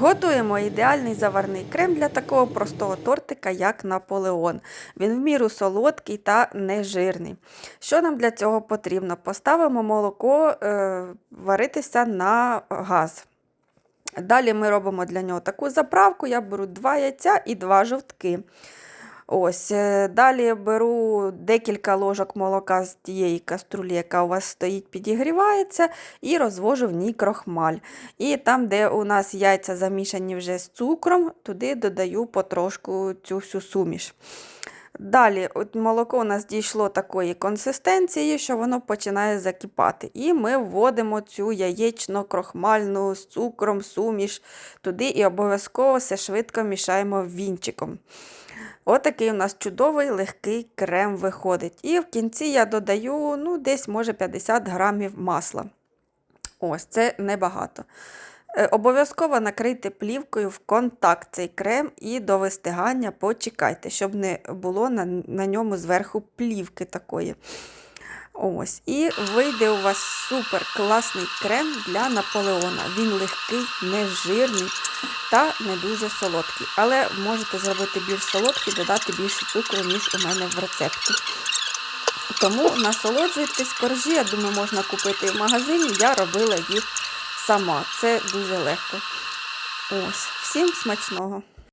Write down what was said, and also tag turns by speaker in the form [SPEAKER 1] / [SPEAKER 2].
[SPEAKER 1] Готуємо ідеальний заварний крем для такого простого тортика, як Наполеон. Він в міру солодкий та нежирний. Що нам для цього потрібно? Поставимо молоко е, варитися на газ. Далі ми робимо для нього таку заправку. Я беру 2 яйця і 2 жовтки. Ось, е, Далі беру декілька ложок молока з тієї каструлі, яка у вас стоїть, підігрівається, і розвожу в ній крохмаль. І там, де у нас яйця замішані вже з цукром, туди додаю потрошку цю всю суміш. Далі от молоко у нас дійшло такої консистенції, що воно починає закипати. І ми вводимо цю яєчно-крохмальну з цукром, суміш туди і обов'язково все швидко мішаємо вінчиком. Отакий у нас чудовий легкий крем виходить. І в кінці я додаю ну, десь, може, 50 грамів масла. Ось, це небагато. Е, Обов'язково накрийте плівкою в контакт цей крем і до вистигання почекайте, щоб не було на, на ньому зверху плівки такої. Ось. І вийде у вас супер класний крем для Наполеона. Він легкий, нежирний та не дуже солодкий. Але можете зробити більш солодкий, додати більше цукру, ніж у мене в рецепті. Тому насолоджуйтесь коржі, я думаю, можна купити в магазині. Я робила їх сама. Це дуже легко. Ось, всім смачного!